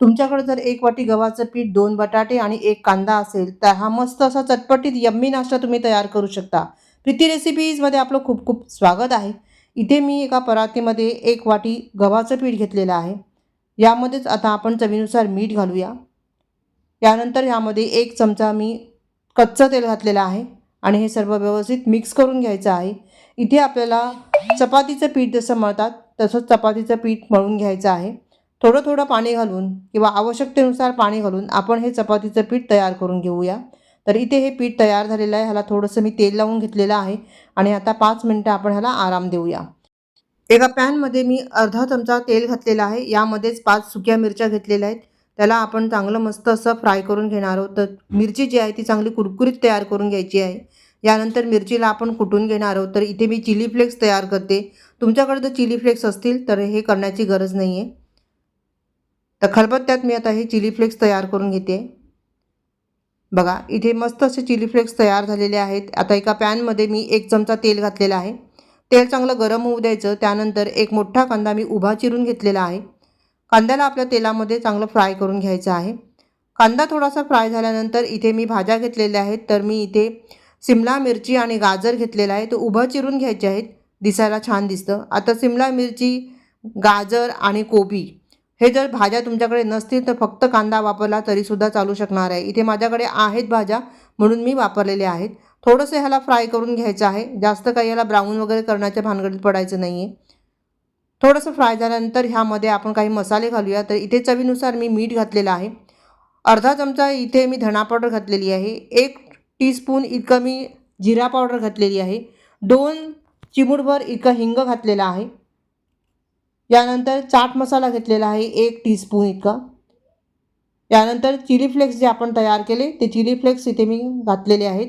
तुमच्याकडे जर एक वाटी गव्हाचं पीठ दोन बटाटे आणि एक कांदा असेल तर हा मस्त असा चटपटीत यम्मी नाश्ता तुम्ही तयार करू शकता. प्रीती रेसिपीजमध्ये आपलं खूप खूप स्वागत आहे. इथे मी एका परातीमध्ये एक वाटी गव्हाचं पीठ घेतलेलं आहे. यामध्येच आता आपण चवीनुसार मीठ घालूया. यानंतर यामध्ये एक चमचा मी कच्चं तेल घातलेलं आहे आणि हे सर्व व्यवस्थित मिक्स करून घ्यायचं आहे. इथे आपल्याला चपातीचं पीठ जसं मळतात तसंच चपातीचं पीठ मळून घ्यायचं आहे. थोडं थोडं पाणी घालून किंवा आवश्यकतेनुसार पाणी घालून आपण हे चपातीचं पीठ तयार करून घेऊया. तर इथे हे पीठ तयार झालेलं आहे. ह्याला थोडंसं मी तेल लावून घेतलेलं आहे आणि आता पाच मिनटं आपण ह्याला आराम देऊया. एका पॅनमध्ये मी अर्धा चमचा तेल घातलेला आहे. यामध्येच पाच सुक्या मिरच्या घेतलेल्या आहेत. त्याला आपण चांगलं मस्त असं फ्राय करून घेणार आहोत. तर मिरची जी आहे ती चांगली कुरकुरीत तयार करून घ्यायची आहे. यानंतर मिरचीला आपण कुटून घेणार आहोत. तर इथे मी चिली फ्लेक्स तयार करते. तुमच्याकडे जर चिली फ्लेक्स असतील तर हे करण्याची गरज नाही आहे तर खलबत्त्यात मी आता हे चिली फ्लेक्स तयार करून घेते. बघा इथे मस्त असे चिली फ्लेक्स तयार झालेले आहेत. आता एका पॅनमध्ये मी एक चमचा तेल घातलेला आहे. तेल चांगलं गरम होऊ द्यायचं. त्यानंतर एक मोठा कांदा मी उभा चिरून घेतलेला आहे. कांद्याला आपल्या तेलामध्ये चांगलं फ्राय करून घ्यायचं आहे. कांदा थोडासा फ्राय झाल्यानंतर इथे मी भाज्या घेतलेल्या आहेत. तर मी इथे सिमला मिरची आणि गाजर घेतलेला आहे. तो उभं चिरून घ्यायचे आहेत. दिसायला छान दिसतं. आता सिमला मिरची गाजर आणि कोबी हे जर भाज्या तुमच्याकडे नसतील तर फक्त कांदा वापरला तरीसुद्धा चालू शकणार आहे. इथे माझ्याकडे आहेत भाज्या म्हणून मी वापरलेल्या आहेत. थोडंसं ह्याला फ्राय करून घ्यायचं आहे. जास्त काही याला ब्राऊन वगैरे करण्याच्या भानगडीत पडायचं नाही आहे थोडंसं फ्राय झाल्यानंतर ह्यामध्ये आपण काही मसाले घालूया. तर इथे चवीनुसार मी मीठ घातलेलं आहे. अर्धा चमचा इथे मी धणा पावडर घातलेली आहे. एक टीस्पून इतकं मी जिरा पावडर घातलेली आहे. दोन चिमूटभर इतकं हिंग घातलेला आहे. यानंतर चाट मसाला घेतलेला आहे एक टीस्पून इतका. यानंतर चिली फ्लेक्स जे आपण तयार केले ते चिली फ्लेक्स इथे मी घातलेले आहेत.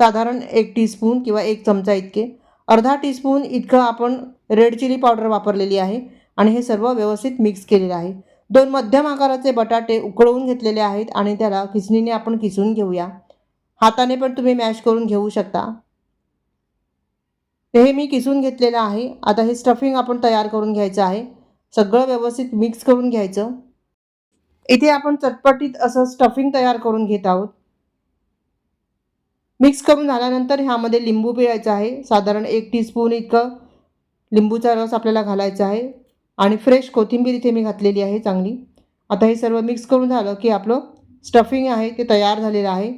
साधारण एक टीस्पून किंवा एक चमचा इतके. अर्धा टीस्पून इतकं आपण रेड चिली पावडर वापरलेली आहे आणि हे सर्व व्यवस्थित मिक्स केलेलं आहे. दोन मध्यम आकाराचे बटाटे उकळवून घेतलेले आहेत आणि त्याला खिचणीने आपण किसून घेऊया. हाताने पण तुम्ही मॅश करून घेऊ शकता. ते हे मी किसून घेतलेलं आहे. आता हे स्टफिंग आपण तयार करून घ्यायचं आहे. सगळं व्यवस्थित मिक्स करून घ्यायचं. इथे आपण चटपटीत असं स्टफिंग तयार करून घेत आहोत. मिक्स करून झाल्यानंतर ह्यामध्ये लिंबू पिळायचं आहे. साधारण एक टीस्पून इतकं लिंबूचा रस आपल्याला घालायचा आहे. आणि फ्रेश कोथिंबीर इथे मी घातलेली आहे चांगली. आता हे सर्व मिक्स करून झालं की आपलं स्टफिंग आहे ते तयार झालेलं आहे.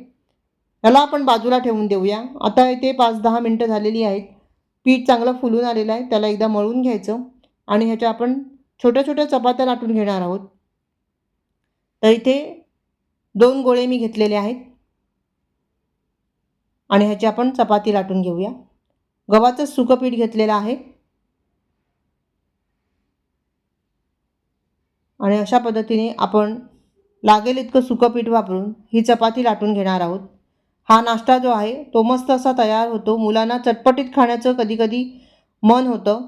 याला आपण बाजूला ठेवून देऊया. आता इथे पाच दहा मिनटं झालेली आहेत. पीठ चांगलं फुलून आलेलं आहे त्याला एकदा मळून घ्यायचं आणि ह्याच्या आपण छोट्या छोट्या चपात्या लाटून घेणार आहोत. तर इथे दोन गोळे मी घेतलेले आहेत. आणि ह्याची आपण चपाती लाटून घेऊया. गव्हाचं सुकं पीठ घेतलेलं आहे. आणि अशा पद्धतीने आपण लागेल इतकं सुकं पीठ वापरून ही चपाती लाटून घेणार आहोत. हा नाश्ता जो आहे तो मस्त असा तयार होतो. मुलांना चटपटीत खाण्याचं कधीकधी मन होतं.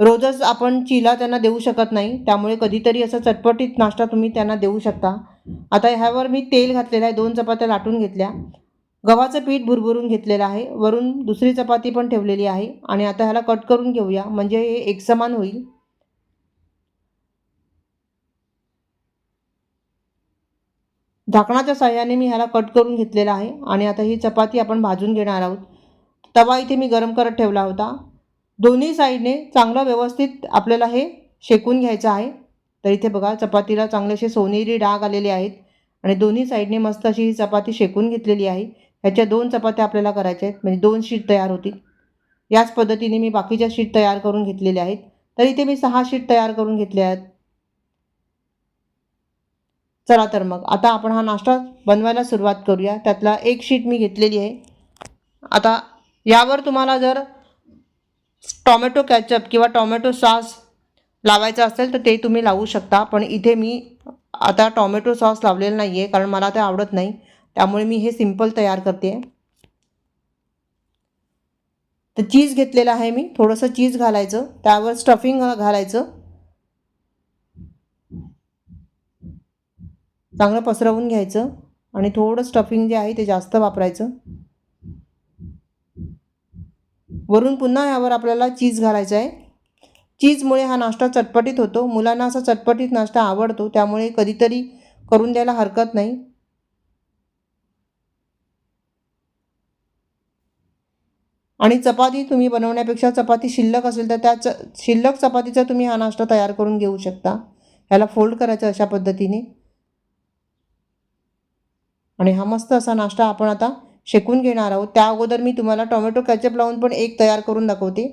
रोजच आपण चिला त्यांना देऊ शकत नाही. त्यामुळे कधीतरी असं चटपटीत नाश्ता तुम्ही त्यांना देऊ शकता. आता ह्यावर मी तेल घातलेलं आहे. दोन चपात्या लाटून घेतल्या. गव्हाचं पीठ भुरभुरून घेतलेलं आहे. वरून दुसरी चपाती पण ठेवलेली आहे. आणि आता ह्याला कट करून घेऊया. म्हणजे हे एकसमान होईल. झाकणाच्या साह्याने मी ह्याला कट करून घेतलेला आहे आणि आता ही चपाती आपण भाजून घेणार आहोत. तवा इथे मी गरम करत ठेवला होता. दोन्ही साईडने चांगलं व्यवस्थित आपल्याला हे शेकून घ्यायचं आहे. तर इथे बघा चपातीला चांगले असे सोनेरी डाग आलेले आहेत आणि दोन्ही साईडने मस्त अशी ही चपाती शेकून घेतलेली आहे. ह्याच्या दोन चपात्या आपल्याला करायच्या आहेत म्हणजे दोन शीट तयार होतील. याच पद्धतीने मी बाकीच्या शीट तयार करून घेतलेल्या आहेत. तर इथे मी सहा शीट तयार करून घेतल्या आहेत. चला तर मग. आता आपण हा नाश्ता बनवायला सुरुवात करूया. त्यातला एक शीट मी घेतलेली आहे. आता यावर तुम्हाला जर टॉमॅटो कॅचअप किंवा टॉमॅटो सॉस लावायचा असेल तर ते तुम्ही लावू शकता. पण इथे मी आता टॉमॅटो सॉस लावलेला नाही आहे कारण मला ते आवडत नाही. त्यामुळे मी हे सिंपल तयार करते. तर चीज घेतलेलं आहे मी. थोडंसं चीज घालायचं. त्यावर स्टफिंग घालायचं. चांगलं पसरवून घ्यायचं आणि थोडं स्टफिंग जे आहे ते जास्त वापरायचं. वरून पुन्हा यावर आपल्याला चीज घालायचं आहे. चीजमुळे हा नाश्ता चटपटीत होतो. मुलांना असा चटपटीत नाश्ता आवडतो त्यामुळे कधीतरी करून द्यायला हरकत नाही. आणि चपाती तुम्ही बनवण्यापेक्षा चपाती शिल्लक असेल तर त्या च शिल्लक चपातीचा तुम्ही हा नाश्ता तयार करून घेऊ शकता. ह्याला फोल्ड करायचं अशा पद्धतीने. आणि हा मस्त असा नाश्ता आपण आता शेकून घेणार आहोत. त्या अगोदर मी तुम्हाला टोमॅटो कॅचअप लावून पण एक तयार करून दाखवते.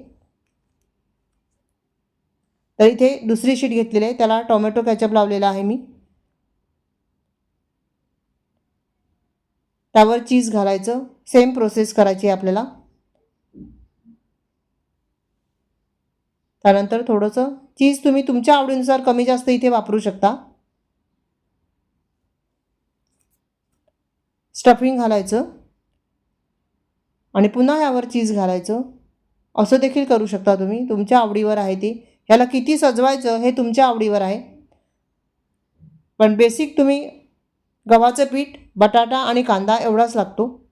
तर इथे दुसरी शीट घेतलेली आहे. त्याला टोमॅटो कॅचअप लावलेला आहे मी. त्यावर चीज घालायचं. सेम प्रोसेस करायची आहे आपल्याला. त्यानंतर थोडंसं चीज तुम्ही तुमच्या आवडीनुसार कमी जास्त इथे वापरू शकता. स्टफिंग घालायचं. आणि पुन्हा यावर चीज घालायचं. असं देखील करू शकता तुम्ही. तुमच्या आवडीवर आहे ते. ह्याला किती सजवायचं हे तुमच्या आवडीवर आहे. पण बेसिक तुम्ही गव्हाचं पीठ बटाटा आणि कांदा एवढाच लागतो.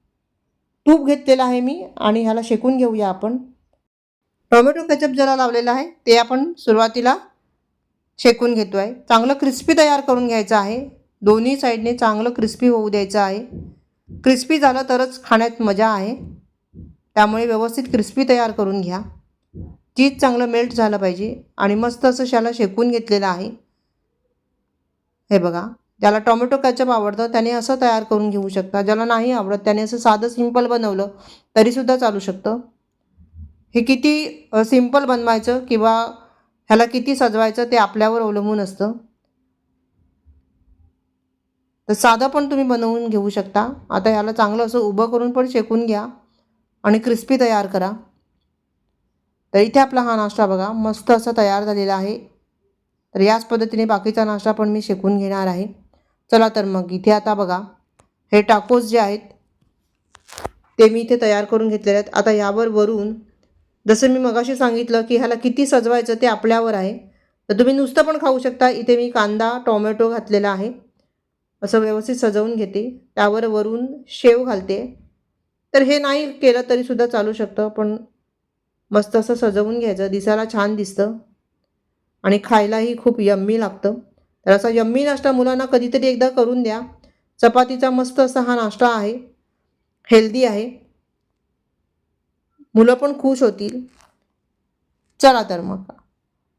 तूप घेतलेलं आहे मी आणि ह्याला शेकून घेऊया आपण. टोमॅटो केचप ज्याला लावलेलं आहे ते आपण सुरुवातीला शेकून घेतो आहे चांगलं क्रिस्पी तयार करून घ्यायचं आहे. दोन्ही साईडने चांगलं क्रिस्पी होऊ द्यायचं आहे. क्रिस्पी झालं तरच खाण्यात मजा आहे. त्यामुळे व्यवस्थित क्रिस्पी तयार करून घ्या. चीज चांगलं मेल्ट झालं पाहिजे आणि मस्त असं शाला शेकून घेतलेलं आहे. हे बघा ज्याला टोमॅटो कॅचअप आवडतं त्याने असं तयार करून घेऊ शकता. ज्याला नाही आवडत त्याने असं साधं सिंपल बनवलं तरीसुद्धा चालू शकतं. हे किती सिंपल बनवायचं किंवा ह्याला किती सजवायचं ते आपल्यावर अवलंबून असतं. तर साधं पण तुम्ही बनवून घेऊ शकता. आता ह्याला चांगलं असं उभं करून पण शेकून घ्या आणि क्रिस्पी तयार करा. तर इथे आपला हा नाश्ता बघा मस्त असा तयार झालेला आहे. तर याच पद्धतीने बाकीचा नाश्ता पण मी शेकून घेणार आहे. चला तर मग इथे आता बघा हे टाकोस जे आहेत ते मी इथे तयार करून घेतलेले आहेत. आता ह्यावर वरून जसं मी मगाशी सांगितलं की ह्याला किती सजवायचं ते आपल्यावर आहे. तर तुम्ही नुसतं पण खाऊ शकता. इथे मी कांदा टोमॅटो घातलेला आहे. असं व्यवस्थित सजवून घेते. त्यावर वरून शेव घालते. तर हे नाही केलं तरीसुद्धा चालू शकतं पण मस्त असं सजवून घ्यायचं. दिसायला छान दिसतं. आणि खायलाही खूप यम्मी लागतं. तर असा यम्मी नाश्ता मुलांना कधीतरी एकदा करून द्या. चपातीचा मस्त असा हा नाश्ता आहे. हेल्दी आहे. मुलं पण खुश होतील. चला तर मग.